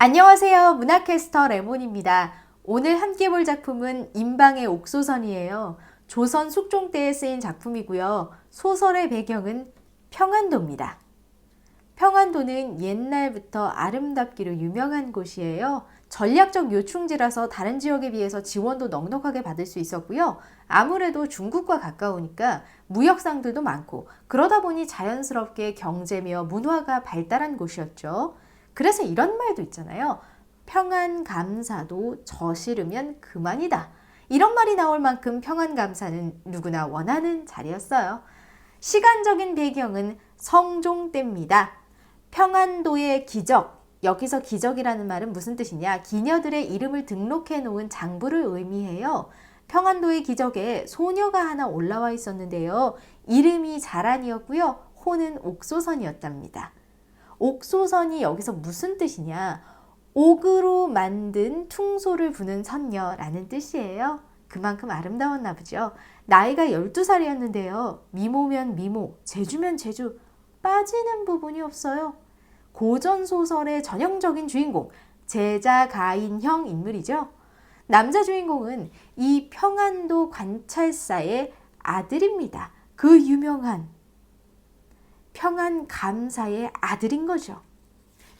안녕하세요. 문화캐스터 레몬입니다. 오늘 함께 볼 작품은 인방의 옥소선이에요. 조선 숙종 때에 쓰인 작품이고요. 소설의 배경은 평안도입니다. 평안도는 옛날부터 아름답기로 유명한 곳이에요. 전략적 요충지라서 다른 지역에 비해서 지원도 넉넉하게 받을 수 있었고요. 아무래도 중국과 가까우니까 무역상들도 많고 그러다 보니 자연스럽게 경제며 문화가 발달한 곳이었죠. 그래서 이런 말도 있잖아요. 평안 감사도 저시르면 그만이다. 이런 말이 나올 만큼 평안 감사는 누구나 원하는 자리였어요. 시간적인 배경은 성종 때입니다. 평안도의 기적. 여기서 기적이라는 말은 무슨 뜻이냐? 기녀들의 이름을 등록해 놓은 장부를 의미해요. 평안도의 기적에 소녀가 하나 올라와 있었는데요. 이름이 자란이었고요. 호는 옥소선이었답니다. 옥소선이 여기서 무슨 뜻이냐? 옥으로 만든 퉁소를 부는 선녀라는 뜻이에요. 그만큼 아름다웠나 보죠. 나이가 12살이었는데요. 미모면 미모, 제주면 제주, 빠지는 부분이 없어요. 고전 소설의 전형적인 주인공, 제자 가인형 인물이죠. 남자 주인공은 이 평안도 관찰사의 아들입니다. 그 유명한 평안 감사의 아들인 거죠.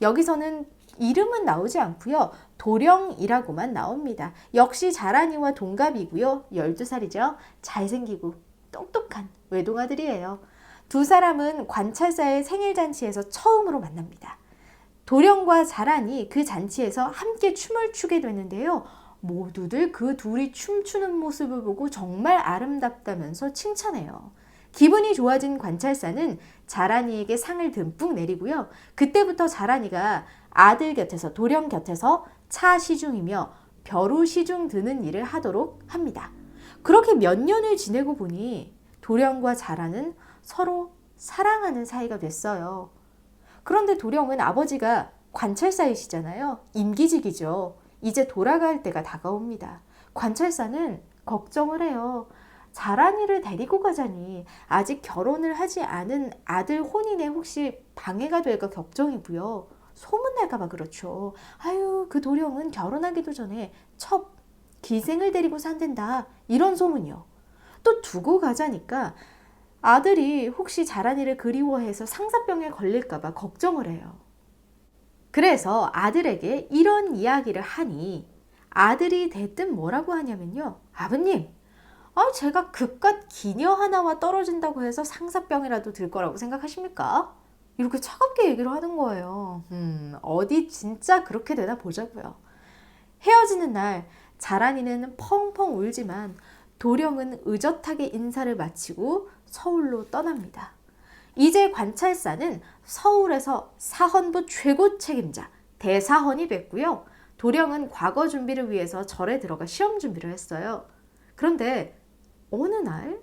여기서는 이름은 나오지 않고요. 도령이라고만 나옵니다. 역시 자란이와 동갑이고요. 12살이죠. 잘생기고 똑똑한 외동아들이에요. 두 사람은 관찰사의 생일잔치에서 처음으로 만납니다. 도령과 자란이 그 잔치에서 함께 춤을 추게 되는데요. 모두들 그 둘이 춤추는 모습을 보고 정말 아름답다면서 칭찬해요. 기분이 좋아진 관찰사는 자란이에게 상을 듬뿍 내리고요. 그때부터 자란이가 아들 곁에서 도령 곁에서 차 시중이며 벼루 시중 드는 일을 하도록 합니다. 그렇게 몇 년을 지내고 보니 도령과 자란은 서로 사랑하는 사이가 됐어요. 그런데 도령은 아버지가 관찰사이시잖아요. 임기직이죠. 이제 돌아갈 때가 다가옵니다. 관찰사는 걱정을 해요. 자란이를 데리고 가자니 아직 결혼을 하지 않은 아들 혼인에 혹시 방해가 될까 걱정이고요. 소문날까봐 그렇죠. 아유, 그 도령은 결혼하기도 전에 첩, 기생을 데리고 산댄다. 이런 소문이요. 또 두고 가자니까 아들이 혹시 자란이를 그리워해서 상사병에 걸릴까봐 걱정을 해요. 그래서 아들에게 이런 이야기를 하니 아들이 대뜸 뭐라고 하냐면요. 아버님, 아, 제가 그깟 기녀 하나와 떨어진다고 해서 상사병이라도 들 거라고 생각하십니까? 이렇게 차갑게 얘기를 하는 거예요. 음, 어디 진짜 그렇게 되나 보자고요. 헤어지는 날 자란이는 펑펑 울지만 도령은 의젓하게 인사를 마치고 서울로 떠납니다. 이제 관찰사는 서울에서 사헌부 최고 책임자 대사헌이 됐고요. 도령은 과거 준비를 위해서 절에 들어가 시험 준비를 했어요. 그런데 어느 날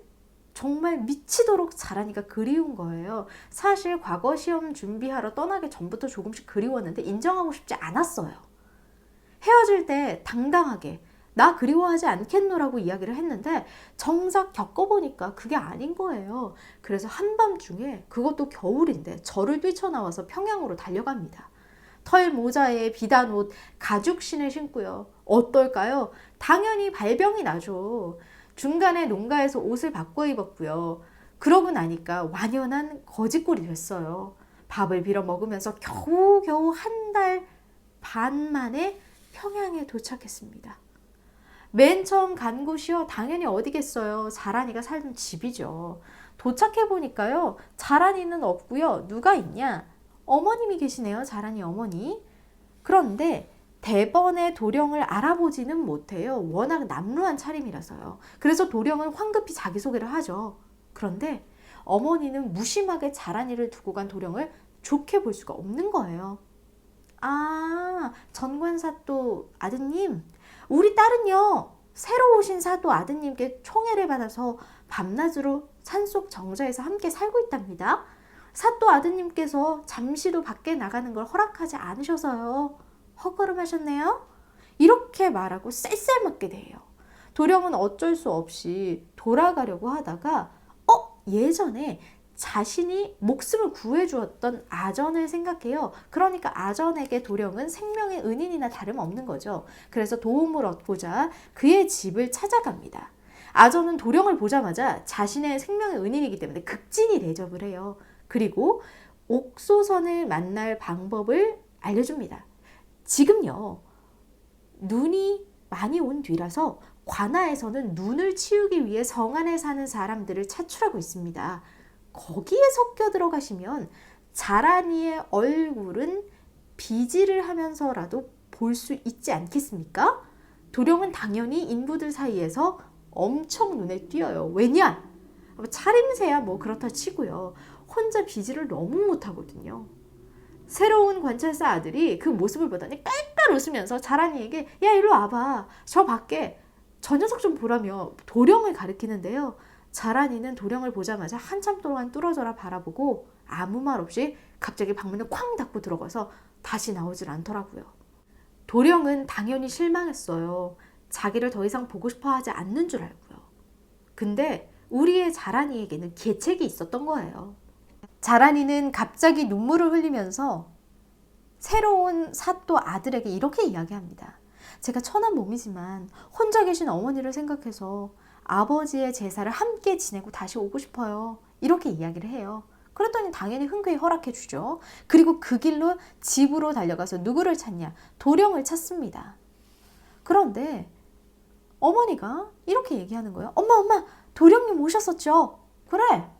정말 미치도록 자라니까 그리운 거예요. 사실 과거 시험 준비하러 떠나기 전부터 조금씩 그리웠는데 인정하고 싶지 않았어요. 헤어질 때 당당하게 나 그리워하지 않겠노라고 이야기를 했는데 정작 겪어보니까 그게 아닌 거예요. 그래서 한밤중에 그것도 겨울인데 절을 뛰쳐나와서 평양으로 달려갑니다. 털 모자에 비단 옷, 가죽 신을 신고요. 어떨까요? 당연히 발병이 나죠. 중간에 농가에서 옷을 바꿔 입었고요. 그러고 나니까 완연한 거짓골이 됐어요. 밥을 빌어 먹으면서 겨우겨우 한 달 반 만에 평양에 도착했습니다. 맨 처음 간 곳이요. 당연히 어디겠어요. 자란이가 살던 집이죠. 도착해 보니까요. 자란이는 없고요. 누가 있냐? 어머님이 계시네요. 자란이 어머니. 그런데 대번에 도령을 알아보지는 못해요. 워낙 남루한 차림이라서요. 그래서 도령은 황급히 자기소개를 하죠. 그런데 어머니는 무심하게 자란이를 두고 간 도령을 좋게 볼 수가 없는 거예요. 아, 전관사또 아드님, 우리 딸은요, 새로 오신 사도 아드님께 총애를 받아서 밤낮으로 산속 정자에서 함께 살고 있답니다. 사또 아드님께서 잠시도 밖에 나가는 걸 허락하지 않으셔서요. 헛걸음하셨네요? 이렇게 말하고 쌀쌀 맞게 돼요. 도령은 어쩔 수 없이 돌아가려고 하다가 어? 예전에 자신이 목숨을 구해주었던 아전을 생각해요. 그러니까 아전에게 도령은 생명의 은인이나 다름없는 거죠. 그래서 도움을 얻고자 그의 집을 찾아갑니다. 아전은 도령을 보자마자 자신의 생명의 은인이기 때문에 극진히 대접을 해요. 그리고 옥소선을 만날 방법을 알려줍니다. 지금요, 눈이 많이 온 뒤라서 관아에서는 눈을 치우기 위해 성 안에 사는 사람들을 차출하고 있습니다. 거기에 섞여 들어가시면 자라니의 얼굴은 비지를 하면서라도 볼 수 있지 않겠습니까? 도령은 당연히 인부들 사이에서 엄청 눈에 띄어요. 왜냐? 뭐 차림새야 뭐 그렇다 치고요. 혼자 비지를 너무 못하거든요. 새로운 관찰사 아들이 그 모습을 보더니 깔깔 웃으면서 자란이에게 야 일로 와봐 저 밖에 저 녀석 좀 보라며 도령을 가리키는데요. 자란이는 도령을 보자마자 한참 동안 뚫어져라 바라보고 아무 말 없이 갑자기 방문을 쾅 닫고 들어가서 다시 나오질 않더라고요. 도령은 당연히 실망했어요. 자기를 더 이상 보고 싶어 하지 않는 줄 알고요. 근데 우리의 자란이에게는 계책이 있었던 거예요. 자란이는 갑자기 눈물을 흘리면서 새로운 사또 아들에게 이렇게 이야기합니다. 제가 천한 몸이지만 혼자 계신 어머니를 생각해서 아버지의 제사를 함께 지내고 다시 오고 싶어요. 이렇게 이야기를 해요. 그랬더니 당연히 흔쾌히 허락해 주죠. 그리고 그 길로 집으로 달려가서 누구를 찾냐? 도령을 찾습니다. 그런데 어머니가 이렇게 얘기하는 거예요. 엄마, 엄마, 도령님 오셨었죠? 그래.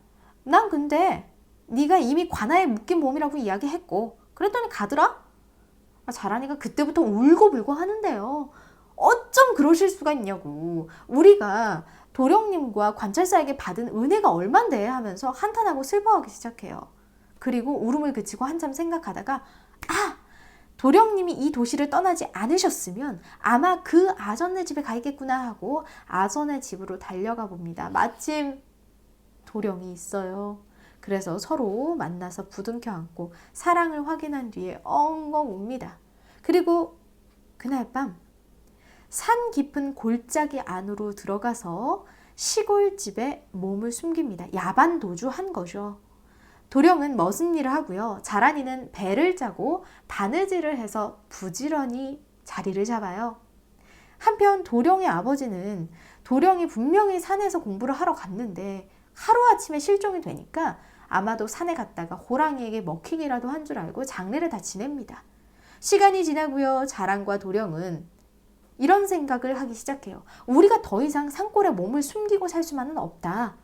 난 근데 네가 이미 관아에 묶인 몸이라고 이야기했고 그랬더니 가더라? 아, 자란이가 그때부터 울고불고 하는데요. 어쩜 그러실 수가 있냐고. 우리가 도령님과 관찰사에게 받은 은혜가 얼만데 하면서 한탄하고 슬퍼하기 시작해요. 그리고 울음을 그치고 한참 생각하다가 아! 도령님이 이 도시를 떠나지 않으셨으면 아마 그 아전네 집에 가 있겠구나 하고 아전네 집으로 달려가 봅니다. 마침 도령이 있어요. 그래서 서로 만나서 부둥켜 안고 사랑을 확인한 뒤에 엉엉 웁니다. 그리고 그날 밤 산 깊은 골짜기 안으로 들어가서 시골집에 몸을 숨깁니다. 야반 도주한 거죠. 도령은 멋은 일을 하고요. 자란이는 배를 짜고 바느질을 해서 부지런히 자리를 잡아요. 한편 도령의 아버지는 도령이 분명히 산에서 공부를 하러 갔는데 하루아침에 실종이 되니까 아마도 산에 갔다가 호랑이에게 먹히기라도 한 줄 알고 장례를 다 지냅니다. 시간이 지나고요. 자랑과 도령은 이런 생각을 하기 시작해요. 우리가 더 이상 산골에 몸을 숨기고 살 수만은 없다.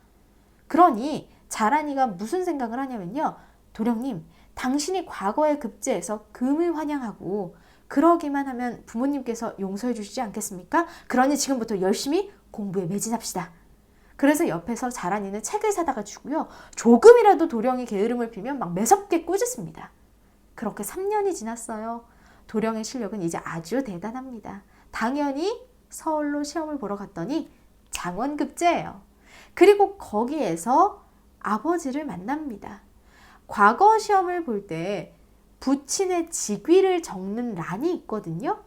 그러니 자란이가 무슨 생각을 하냐면요. 도령님, 당신이 과거에 급제해서 금을 환영하고 그러기만 하면 부모님께서 용서해 주시지 않겠습니까? 그러니 지금부터 열심히 공부에 매진합시다. 그래서 옆에서 자란이는 책을 사다가 주고요. 조금이라도 도령이 게으름을 피면 막 매섭게 꾸짖습니다. 그렇게 3년이 지났어요. 도령의 실력은 이제 아주 대단합니다. 당연히 서울로 시험을 보러 갔더니 장원급제예요. 그리고 거기에서 아버지를 만납니다. 과거 시험을 볼 때 부친의 직위를 적는 란이 있거든요.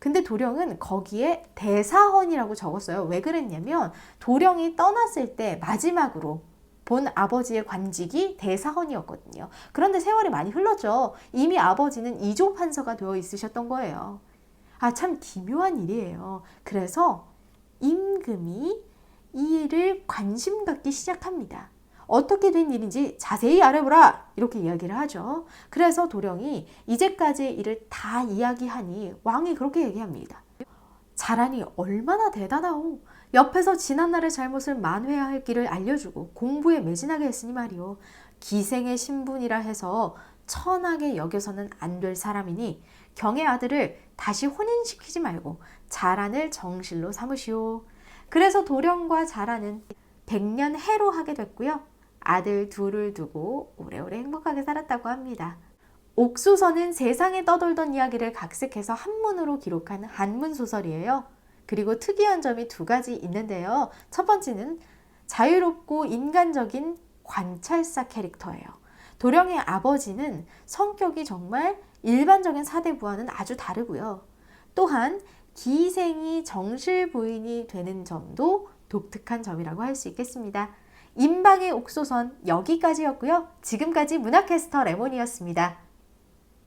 근데 도령은 거기에 대사헌이라고 적었어요. 왜 그랬냐면 도령이 떠났을 때 마지막으로 본 아버지의 관직이 대사헌이었거든요. 그런데 세월이 많이 흘렀죠. 이미 아버지는 이조 판서가 되어 있으셨던 거예요. 아, 참 기묘한 일이에요. 그래서 임금이 이 일을 관심 갖기 시작합니다. 어떻게 된 일인지 자세히 알아보라! 이렇게 이야기를 하죠. 그래서 도령이 이제까지의 일을 다 이야기하니 왕이 그렇게 얘기합니다. 자란이 얼마나 대단하오. 옆에서 지난날의 잘못을 만회할 길을 알려주고 공부에 매진하게 했으니 말이오. 기생의 신분이라 해서 천하게 여겨서는 안 될 사람이니 경의 아들을 다시 혼인시키지 말고 자란을 정실로 삼으시오. 그래서 도령과 자란은 백년 해로 하게 됐고요. 아들 둘을 두고 오래오래 행복하게 살았다고 합니다. 옥수서는 세상에 떠돌던 이야기를 각색해서 한문으로 기록한 한문 소설이에요. 그리고 특이한 점이 두 가지 있는데요. 첫 번째는 자유롭고 인간적인 관찰사 캐릭터예요. 도령의 아버지는 성격이 정말 일반적인 사대부와는 아주 다르고요. 또한 기생이 정실 부인이 되는 점도 독특한 점이라고 할 수 있겠습니다. 임방의 옥소선 여기까지였고요. 지금까지 문화캐스터 레몬이었습니다.